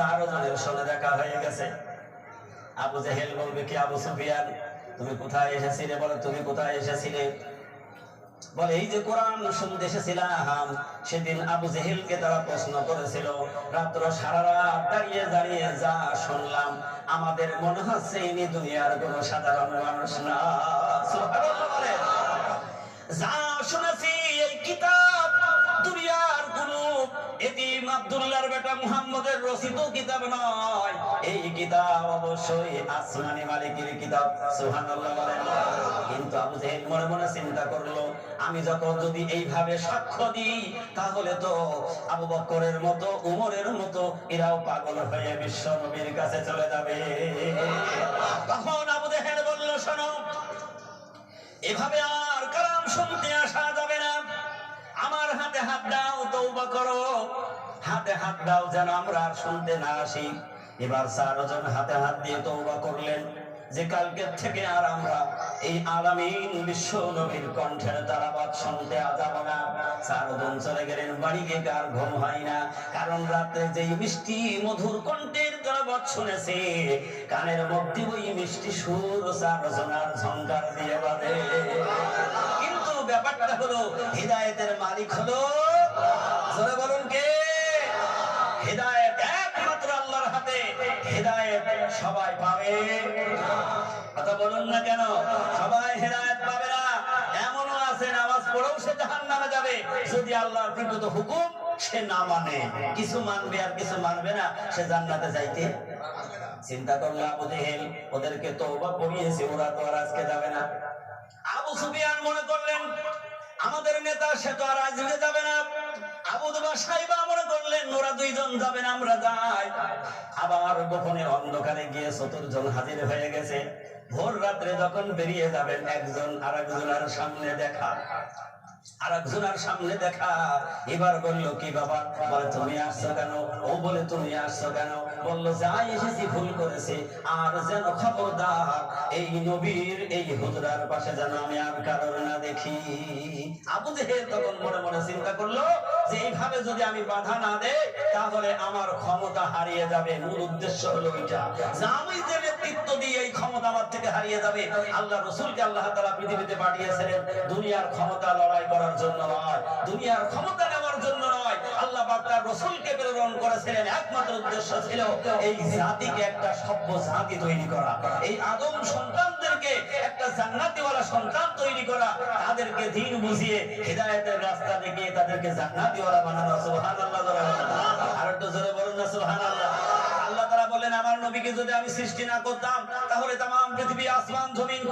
চারজনের সঙ্গে দেখা হয়ে গেছে। আবু জেহেল বলবে, কি আবু সুফিয়ান? তুমি কোথায় এসেছিলে বলে, তুমি কোথায় এসেছিলে? বলে, এই যে কোরআন শুনতে এসেছিলাম, সেদিন আবু জেহেলকে তারা প্রশ্ন করেছিল, রাত্র সারা রাত দাঁড়িয়ে দাঁড়িয়ে যা শুনলাম, আমাদের মনে হচ্ছে ইনি দুনিয়ার কোন সাধারণ মানুষ না। যা শুনেছি এই কিতাব বেটা মুহাম্মদের রচিত কিতাব নয়। এই কিতাব অবশ্যই আসমানি মালিকের কিতাব, সুবহানাল্লাহ কিন্তু আবু জেহেল মনে মনে চিন্তা করল, আমি যখন যদি এইভাবে সাক্ষ্য দিই, তাহলে তো আবু বকরের মতো, উমরের মতো এরাও পাগল হয়ে বিশ্ব নবীর কাছে চলে যাবে। তখন আবু জেহেল বলল, শোনো, এভাবে আর কালাম শুনতে আসা যাবে না। আমার হাতে হাত দাও তৌবা করো। হাতে হাত দাও যেন আমরা আর শুনতে না আসি। এবার চারজন হাতে হাত দিয়ে তৌবা করলেন। যে কালকে থেকে আর আমরা এই আলামিন বিশ্ব নবীর কণ্ঠের তারাবাদ শুনতে যাব না। চারজন চলে গেলেন, বাড়ি গিয়ে কার ঘুম হয় না? কারণ রাতে যেই মিষ্টি মধুর কণ্ঠের তারাবাদ শুনেছে, কানের মধ্যে ওই মিষ্টি সুর চারজন আর ঝঙ্কার দিয়ে বাঁধে। কিন্তু ব্যাপারটা হলো, হৃদায়তের মালিক হলো সবাই পাবে। কথা বলুন না কেন? সবাই হেদায়েত পাবে না? এমনও আছে, নামাজ পড়েও সে জাহান নামে যাবে। যদি আল্লাহর প্রকৃত হুকুম সে না মানে। কিছু মানবে আর কিছু মানবে না, সে জান্নাতে যাইতে চিন্তা করলে আবু জেহেল। ওদেরকে তওবা পড়িয়েছে ওরা তো আর আজকে যাবে না। আবু সুফিয়ান মনে করলেন, আমাদের নেতা, সে তো আর আজকে যাবে না। আবু দুবা সাইবা মনে করলেন ওরা দুইজন যাবেন, আমরা যাই। আবার গোপনে অন্ধকারে গিয়ে চতুর্জন হাজির হয়ে গেছে। ভোর রাত্রে যখন বেরিয়ে যাবেন, একজন আর সামনে দেখা। আর সামনে দেখা। এবার বলল, কি বাবা? বলে, তুমি আসছো কেন? ও বলে, তুমি আসছো কেন? এসেছি, ভুল করেছে। আর যেন খবরদার, এই নবীর এই পাশে যেন আমি আর কারণ না দেখি। আবু জেহেল তখন মনে মনে চিন্তা করল, যে এইভাবে যদি আমি বাধা না দেই, তাহলে আমার ক্ষমতা হারিয়ে যাবে। মূল উদ্দেশ্য হলো এটা যে আমি যে নেতৃত্ব দিয়ে এই ক্ষমতা আমার থেকে হারিয়ে যাবে, আল্লাহ রসুলকে আল্লাহ তাআলা পৃথিবীতে পাঠিয়েছিলেন। দুনিয়ার ক্ষমতা লড়াই করার জন্য নয়, দুনিয়ার ক্ষমতা নেওয়ার জন্য নয়। আল্লাহ পাক রসুলকে প্রেরণ করেছিলেন, একমাত্র উদ্দেশ্য ছিল এই জাতিকে একটা সভ্য জাতি তৈরি করা। এই আদম সন্তানদেরকে একটা জান্নাতিওয়ালা সন্তান তৈরি করা। তাদেরকে দিন বুঝিয়ে হেদায়েতের রাস্তা দেখিয়ে তাদেরকে জান্নাতিওয়ালা বানানো। সুবহানাল্লাহ। আর একটু জোরে বলুন না, সুবহানাল্লাহ। আল্লাহ তাআলা বলেন আমার নবীকে যদি আমি সৃষ্টি না করতাম, তাহলে তাম, পৃথিবী, আসমান, জমিন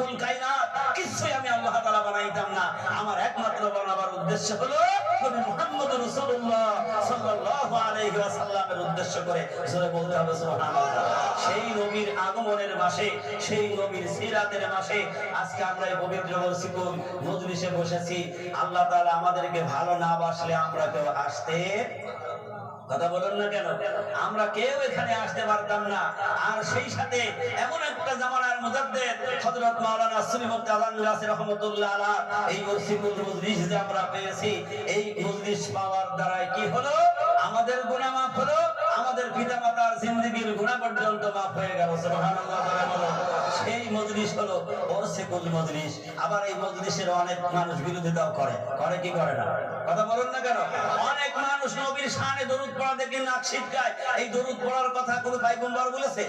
বানাবার উদ্দেশ্য হলো নবী মুহাম্মদ রাসূলুল্লাহ সাল্লাল্লাহু আলাইহি ওয়াসাল্লামের উদ্দেশ্য করে বলতে হবে, সুবহানাল্লাহ। সেই নবীর আগমনের মাসে, সেই নবীর সিরাতের মাসে আজকে আমরা এই পবিত্র মসজিদুল মজলিসে বসেছি। আল্লাহ তাআলা আমাদেরকে ভালো না বাসলে আমরা কেউ আসতে কথা বলুন না কেন? আমরা কেউ এখানে আসতে পারতাম না। আর সেই সাথে এমন একটা জামানার মুজাদ্দেদ, হযরত মাওলানা সুনিমত আলান আলা এই আমরা পেয়েছি, এই মজলিস পাওয়ার দ্বারা কি হলো? আমাদের গুনাহ মাফ হলো? আমাদের পিতামাতার জিন্দেগীর গুনাহ পর্যন্ত মাফ হয়ে গেল সেই মজলিস হলো ওরসেকুল মজলিস। আবার এই মজলিসের অনেক মানুষ বিরোধিতাও করে। করে কি করে না? কথা বলুন না কেন? অনেক মানুষ নবীর শানে দরুদ পড়া দেখে নাক ছিটকায়। এই দরুদ পড়ার কথা কোনো ভাই বোম্বার বলেছে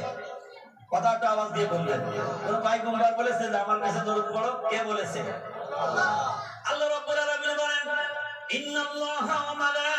কথাটা আওয়াজ দিয়ে বললেন কোন ভাই বোম্বার বলেছে যে, আমার কাছে দরুদ পড়ো কে বলেছে? আল্লাহ রাব্বুল আলামিন বলেন, ইন্নাল্লাহা ওয়া মালাইকাতাহু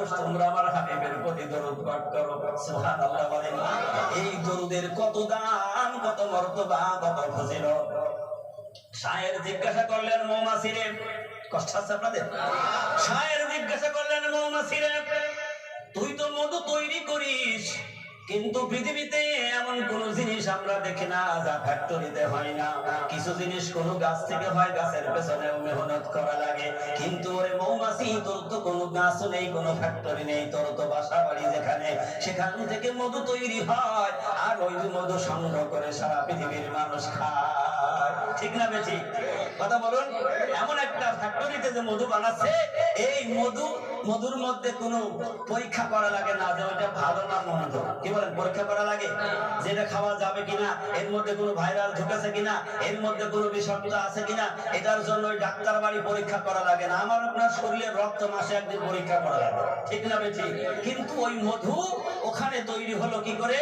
মানুষ, তোমরা আমার হাবিবের প্রতি দরুদ পাঠ করো। সুবহানাল্লাহ বলেন, এই দরুদের কত কত মর্তবা, কত ফজিলত। শায়ের জিজ্ঞাসা করলেন মৌমাছিরে, কষ্ট আছে আপনাদের? শায়ের জিজ্ঞাসা করলেন তুই তো মধু তৈরি করিস। কিন্তু পৃথিবীতে এমন কোন জিনিস আমরা দেখি না, যা ফ্যাক্টরিতে হয় না। কিছু জিনিস কোন গাছ থেকে হয়, গাছের পেছনে মেহনত করা লাগে। কিন্তু ওরে মৌমাছি, তোর তো কোনো গাছও নেই, কোন ফ্যাক্টরি নেই, তোর তো বাসা বাড়ি যেখানে, সেখান থেকে মধু তৈরি হয়, আর ওই মধু সংগ্রহ করে সারা পৃথিবীর মানুষ খায়। ঠিক না বেঠি? কথা বলুন, এমন একটা ফ্যাক্টরিতে যে মধু বানাচ্ছে, এই মধু, মধুর মধ্যে কোনো পরীক্ষা করা লাগে না যে ওটা ভালো না মন্দ। কি বলেন, পরীক্ষা করা লাগে? যেটা খাওয়া যাবে কিনা, এর মধ্যে কোনো ভাইরাল ঢুকেছে কিনা, এর মধ্যে কোনো বিষাক্ত আছে কিনা, এটার জন্য ওই ডাক্তার বাড়ি পরীক্ষা করা লাগে না। আমার আপনার শরীরের রক্ত মাসে একদিন পরীক্ষা করা লাগে। ঠিক না বেঠি? কিন্তু ওই মধু ওখানে তৈরি হলো কি করে?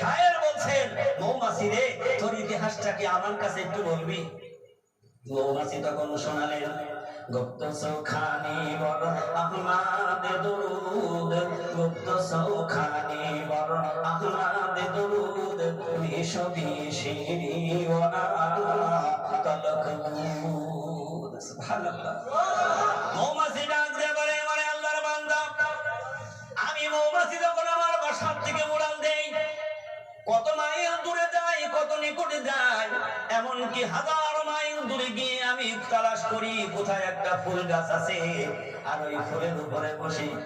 শায়ের বলছেন মৌমাছি রে, তোর ইতিহাসটা কি আমার কাছে একটু বলবি? মৌমাছি তখন শোনালেন গুপ্ত সৌখানি বড় আহমাদ দুরুদ, গুপ্ত সৌখানি বড় আহমাদ দুরুদ বিষ বিশিরি ওয়া তলক সুবহানাল্লাহ। হাজার মাইল দূরে গিয়ে আমি তালাশ করি, কোথায় একটা ফুল গাছ আছে? আর ওই ফুলের উপরে বসি।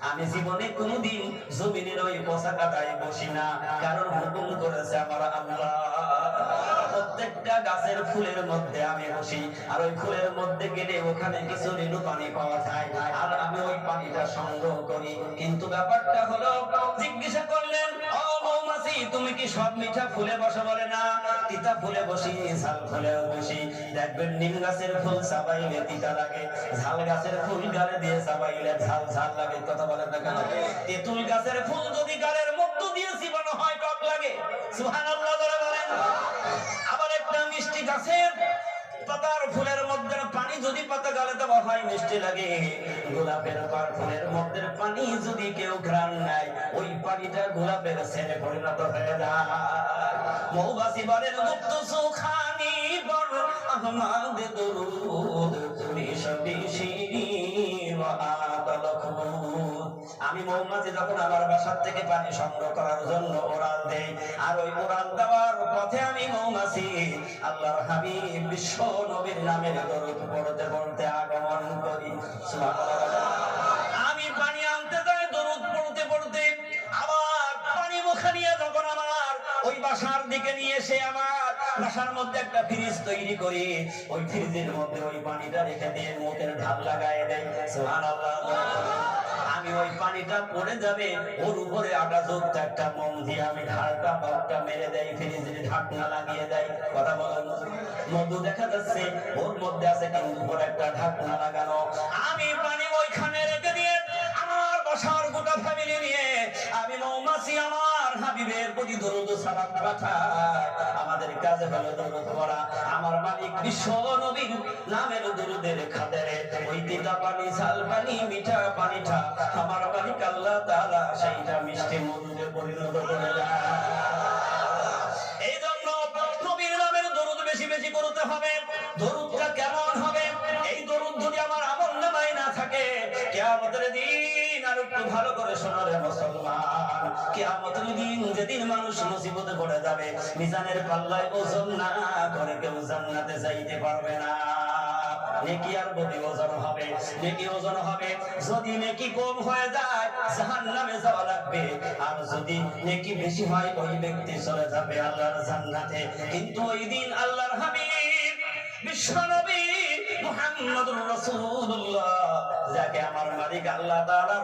আমি জীবনে কোনোদিন জমিনের ওই পচা কাটায় বসি না। কারণ হুকুম করেছে আমার আল্লাহ। প্রত্যেকটা গাছের ফুলের মধ্যে আমি বসি। আর ওই ফুলের মধ্যে গেলে ওখানে কিছু রেণু পানি পাওয়া যায়। আর আমি ওই পানিটা সংগ্রহ করি। কিন্তু ব্যাপারটা হলো, জিজ্ঞাসা করলেন ও তুমি কি সব মিঠা ফুলে বসে বলে না? তিতা ফুলে বসি, ঝাল ফুলে বসি। দেখবেন নিম গাছের ফুল সাবাইলে তিতা লাগে, ঝাল গাছের ফুল গালে দিয়ে সাবাইলে ঝাল ঝাল লাগে। কথা বলেন না কেন? তেঁতুল গাছের ফুল যদি গালের মুক্ত দিয়ে চিবানো হয় টক লাগে? সুবহানাল্লাহ বলে বলেন। আবার একটা মিষ্টি গাছের পাতার ফুলের মধ্যে পানি যদি পাতা গালে দেওয়া হয়, মিষ্টি লাগে। গোলাপের পার ফুলের মধ্যে পানি যদি কেউ ঘ্রাণ নেয়, ওই পানিটা গোলাপের ছেলে পরিণত হয়ে যায়। মৌবাসী বলেন, গুপ্ত সুখানি বড় আহমাদ দরুদ আমি মৌমাছি যখন আমার বাসার থেকে পানি সংগ্রহ করার জন্য ওড়াল দেই, আর ওই ওড়াল দেওয়ার পথে আমি মৌমাছি, আল্লাহর হাবিব বিশ্ব নবীর নামের দরুদ পড়তে পড়তে আগমন করি। আমি পানি আনতে যাই পড়তে পড়তে, আবার পানি যখন আমার ওই বাসার দিকে নিয়ে এসে আমার বাসার মধ্যে একটা ফ্রিজ তৈরি করি, ওই ফ্রিজের মধ্যে ওই পানিটা রেখে দিয়ে মুখের ঢাল লাগায় দেয়। সুবহানাল্লাহ। ওই পানিটা পড়ে যাবে, ওর উপরে আটা যুক্ত একটা মোম দিয়ে আমি ঢালটা বাপটা মেরে দেয়, ফ্রিজের ঢাকনা লাগিয়ে দেয়। কথা বলেন। মধু দেখা যাচ্ছে ওর মধ্যে আছে কিন্তু উপরে একটা ঢাকনা লাগানো। আমি পানি ওইখানে রেখে দিয়ে আমার বসার গোটা ফ্যামিলি নিয়ে আমি মৌমাছি, আমার হাবিবের প্রতি দরুদ সালাম পাঠা আমাদের কাজে হলো দরুদ পড়া। আমার মালিক বিশ্ব নবীর নামের দরুদের খাদেরে। ওই তিতা পানি সাল পানি, মিঠা পানিটা আমার মালিক আল্লাহ তাআলা সেইটা মিষ্টি মধুরে পরিণত করে দেয় ভালো করে মুসলমান। দিন যেদিন মানুষ মুসিবতে পড়ে যাবে, মিজানের পাল্লায় ওজন না করে কেউ জান্নাতে যাইতে পারবে না। যদি হয়ে যায় আর যদি নেকি বেশি হয় চলে যাবে কিন্তু ওই দিন আল্লাহর হাবিব বিশ্বনবী যাকে আমার মালিক আল্লাহ তাআলা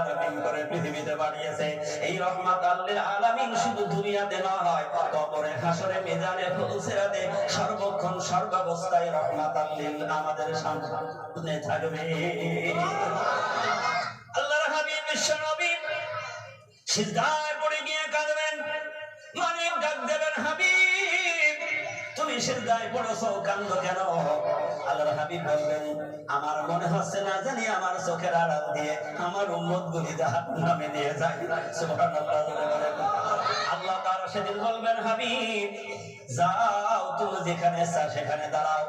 আলামিন করে পৃথিবীতে পাঠিয়েছে। এই আলামিন শুধু দুনিয়াতে কবরে, হাসরে, মিজানে সর্বক্ষণ, সর্বাবস্থায় রহমাতাল আমাদের সামনে থাকবে। আল্লাহর হাবিব বিশ্বনবী সিজদায় পড়ে তুমি সিজদায় পড়েছো কান্দ কেন? আল্লাহর হাবিব বলবেন আমার মনে হচ্ছে না জানি আমার চোখের আড়াল দিয়ে আমার উম্মত গুলি জাহান্নামে দিয়ে যায়। সুবহানাল্লাহ আল্লাহ সেদিন বলবেন, হাবিব, যাও তুমি যেখানে সেখানে দাঁড়াও।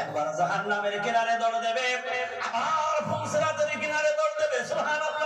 একবার জাহান্নামের কিনারে দৌড় দেবে ফুলসিরাতের কিনারে দৌড় দেবে। সুবহানাল্লাহ।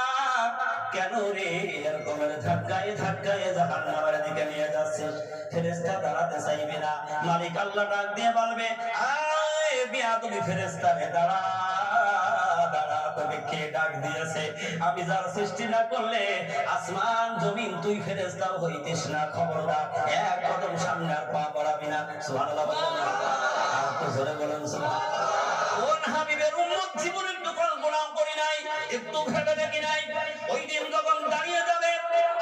কেন রে? এরকমের ধাক্কায় ধাক্কায় জাহান নামের দিকে নিয়ে যাচ্ছে। ফেরেস্তা দাঁড়াতে চাইবে না। মালিক আল্লাহ ডাক দিয়ে বলবে, আয় বিয়া তুমি ফেরেস্তা রে, দাঁড়া কে ডাক দিয়েছে? আমি যার সৃষ্টি না করলে আসমান, জমিন, তুই ফেরেস্তাও হইতিস না, খবরদার। এক কদম সামনে আর পা বাড়াবি না। সুবহানাল্লাহ আর বলেন, সুবহানাল্লাহ। উম্মত জীবনে একটু কল্পনাও করি নাই, একটু ভেবে দেখি নাই। ওই দিন যখন দাঁড়িয়ে যাবে,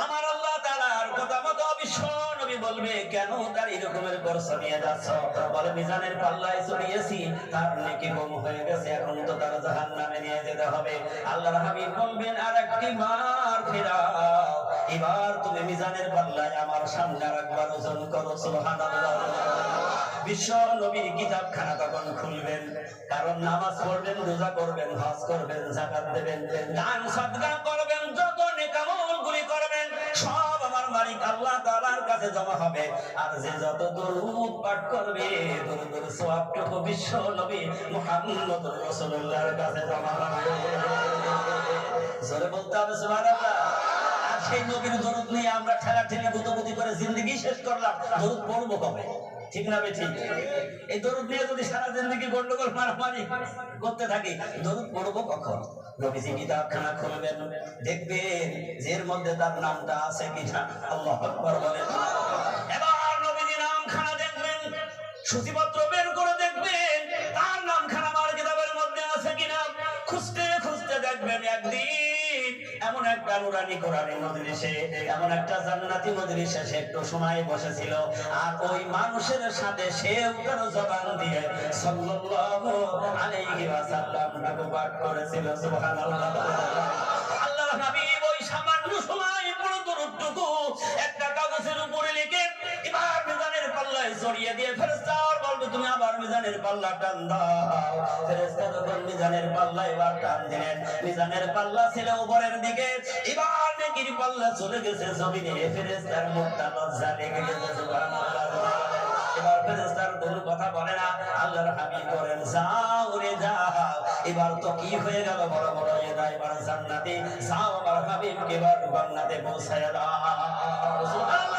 আমার আল্লাহ তাআলার কথা মতো বিশ্ব নবী বলবে, কেন তার এরকমের করছ নিয়ে যাচ্ছ? বলে, মিজানের পাল্লায় চড়িয়েছি, তার নেকি কম হয়ে গেছে, এখন তো তার জাহান নামে নিয়ে যেতে হবে। আল্লাহর হাবিব বলবেন আর একটি বার ফেরাও। এবার তুমি মিজানের পাল্লায় আমার সামনে আর একবার ওজন করো, সুবহানাল্লাহ। বিশ্ব নবীর কিতাবখানা তখন খুলবেন? কারণ নামাজ পড়বেন, রোজা করবেন, হজ করবেন জাকাত দেবেন, দান, সাদকা করবেন, যত নেকামলগুলি করবেন, সব আমার মালিক আল্লাহ তাআলার কাছে জমা হবে। আর যে যত দরুদ পাঠ করবে, দরুদের সওয়াবটুকু বিশ্ব নবী মুহাম্মদুর রাসূলুল্লাহর কাছে জমা হবে। জোরে বলতে হবে, সুবহানাল্লাহ। সেই নবীর দরুদ নিয়ে আমরা ঠেলা ঠেলি গুতগুতি করে জিন্দগি শেষ করলাম। দরুদ পড়ব কবে? ঠিক না বে ঠিক? এই দরুদ নিয়ে যদি সারা জিন্দগি গন্ডগোল, মারামারি করতে থাকি, দরুদ পড়ব কখন? নবীজি কিতাবখানা খুলবেন, দেখবেন এর মধ্যে তার নামটা আছে কিনা। আল্লাহ আকবার বলেন। এবার নবীজি নামখানা দেখবেন সূচিপত্র একটা নুরানি মজলিসে এমন একটা জান্নাতি মজলিসে সে একটু সময় বসেছিল। আর ওই মানুষের সাথে সেও তার জবান দিয়ে সাল্লাল্লাহু আলাইহি ওয়াসাল্লাম করেছিল, সুবহানাল্লাহ। আল্লাহর হাবিব জড়িয়ে দিয়ে ফেরেশতা আর বলবে, তুমি আবার মিজানের পাল্লা টান দাও। ফেরেশতা যখন মিজানের পাল্লা এবার টান দিলেন। মিজানের পাল্লা উপরের দিকে। এবার পাল্লা চলে গেছে জমিনে। ফেরেশতার মুখটা লজ্জা লেগে গেছে এবার কথা বলে না। এবার তো কি হয়ে গেল? বড় বড় এরা এবার জান্নাতে। যাও আমার হাবিবকে এবার জান্নাতে পৌঁছায় দাও।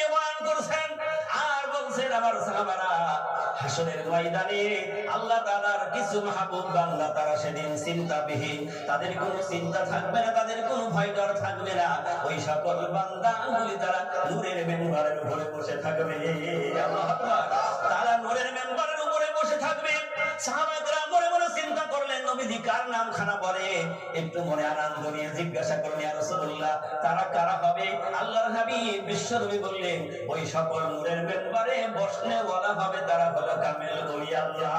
হাসরের ময়দানে আল্লাহ তাআলার কিছু মাহবুব বান্দা তারা সেদিন চিন্তাবিহীন। তাদের কোনো চিন্তা থাকবে না, তাদের কোনো ভয় ডর থাকবে না। ওই সকল বান্দাগুলি তারা নূরের মেম্বারের উপরে বসে থাকবে। তারা নূরের মেম্বারের উপরে বসে থাকবে। সাহাবায়েরা নবীজি কার নাম খানা বলে? একটু মনে আনন্দ নিয়ে জিজ্ঞাসা করলেন, ইয়া রাসূলুল্লাহ, তারা কারা হবে? আল্লাহর হাবিব বিশ্বনবী বললেন, ওই সকল নূরের মেম্বারে বসনে বলা হবে, তারা হলো কামেল ওলি আল্লাহ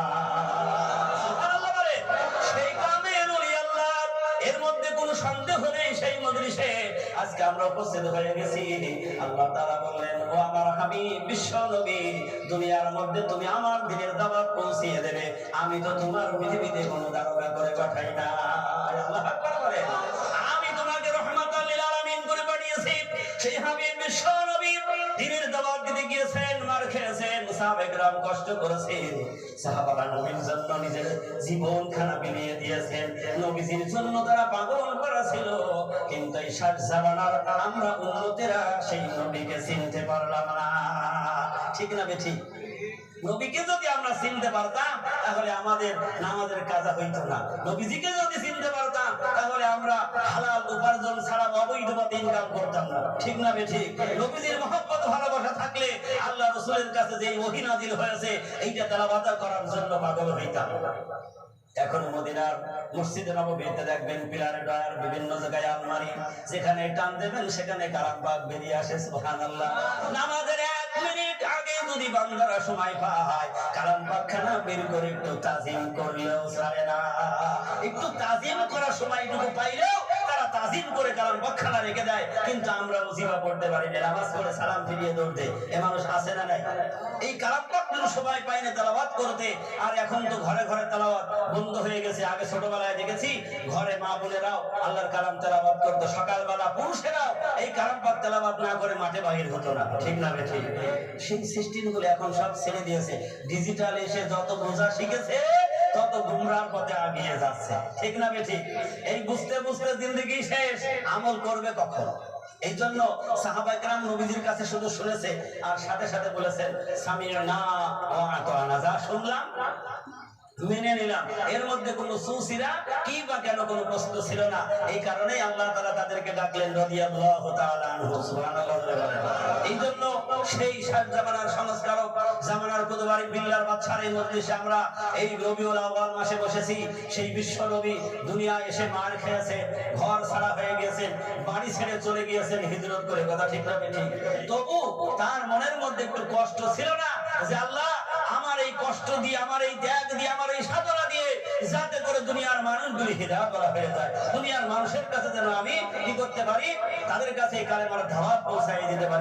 সেই কামেল ওলি আল্লাহ এর মধ্যে কোনো সন্দেহ নেই সেই মজলিসে আজকে আমরা উপস্থিত হয়ে গেছি। আল্লাহ তাআলা বললেন, ও আমার হাবিব, বিশ্ব নবী, দুনিয়ার মধ্যে তুমি আমার দিনের দাওয়াত পৌঁছিয়ে দেবে। আমি তো তোমার পৃথিবীতে কোনো দারোগা করে পাঠাই না। আল্লাহ আকবার করে আমি তোমাকে রহমাতাল লিল আলামিন করে পাঠিয়েছি। সেই হাবিব বিশ্ব কষ্ট সাহাবারা নবীর জন্য নিজের জীবন খানা বিলিয়ে দিয়েছেন। নবীজির জন্য তারা পাগল কিন্তু এই জামানার আমরা উন্নতেরা সেই নবীকে চিনতে পারলাম না। ঠিক না নবীকে যদি আমরা চিনতে পারতাম, তাহলে আমাদের নামাজের কাজা হইতো না। নবীজিকে যদি তাহলে আমরা হালাল উপার্জন ছাড়া অবৈধ পথে ইনকাম করতাম না। ঠিক না বে ঠিক? নবীজির মহব্বত, ভালোবাসা থাকলে আল্লাহ রসুলের কাছে যে ওহী নাজিল হয়েছে, এইটা তেলাওয়াত করার জন্য পাগল হইতাম। এখন মদিনার মসজিদে নববীতে দেখবেন পিলারে ডয়ার বিভিন্ন জায়গায় আলমারি, যেখানে টান দেবেন, সেখানে বাগ বেরিয়ে আসে, সুবহানাল্লাহ। নামাজের এক মিনিট আগে যদি বান্দারা সময় পায়, কালাম পাখানা বের করে একটু তাজিম করলেও ছাড়ে না। একটু তাজিম করার সময়টুকু পাইলেও তাজিম করে কালাম পাকখানা রেখে দেয়, কিন্তু আমরা ওজিবা পড়তে পারি না। নামাজ পড়ে সালাম ফিরিয়ে দৌড়তে। এ মানুষ আছে না নাই? এই কালাম পাকখানা সময় পাই না তেলাওয়াত করতে। আর এখন তো ঘরে ঘরে তেলাওয়াত বন্ধ হয়ে গেছে। আগে ছোটবেলায় দেখেছি, ঘরে মা বোনেরাও আল্লাহর কালাম তেলাওয়াত করতো। সকালবেলা পুরুষেরাও এই কালাম পাক তেলাওয়াত না করে মাঠে বাহির হতো না। ঠিক না ঠিক সেই সিস্টেমগুলো এখন সব ছেড়ে দিয়েছে। ডিজিটাল এসে যত বোঝা শিখেছে তত গুমরার পথে আগিয়ে যাচ্ছে। ঠিক না বেঠি? এই বুঝতে বুঝতে জিন্দগি শেষ। আমল করবে কখন? এই জন্য সাহাবাইকরাম নবীজির কাছে শুধু শুনেছে আর সাথে সাথে বলেছেন স্বামীর না যা শুনলাম মেনে নিলাম। এর মধ্যে কোনো সুসিরা কি বা কেন কোনো প্রশ্ন ছিল না। এই কারণেই আল্লাহ তাআলা তাদেরকে ডাকলেন রাদিয়াল্লাহু তাআলা আনহু, সুবহানাল্লাহ সেই সংস্কারক, জামানার বিল্লার এই মজলিসে আমরা এই রবিউল আউয়াল মাসে বসেছি। সেই বিশ্ব নবী দুনিয়ায় এসে মার খেয়েছে, ঘর ছাড়া হয়ে গেছেন বাড়ি ছেড়ে চলে গিয়েছেন, হিজরত করে, কথা ঠিক না তবু তার মনের মধ্যে একটু কষ্ট ছিল না যে আল্লাহ দিয়ে, আমার এই দিয়ে আমার দুনিয়ার মানুষগুলি দুনিয়ার মানুষের কাছে যেন আমি কি করতে পারি, তাদের কাছে এই কালেমার ধাবাত পৌঁছাই দিতে পারি।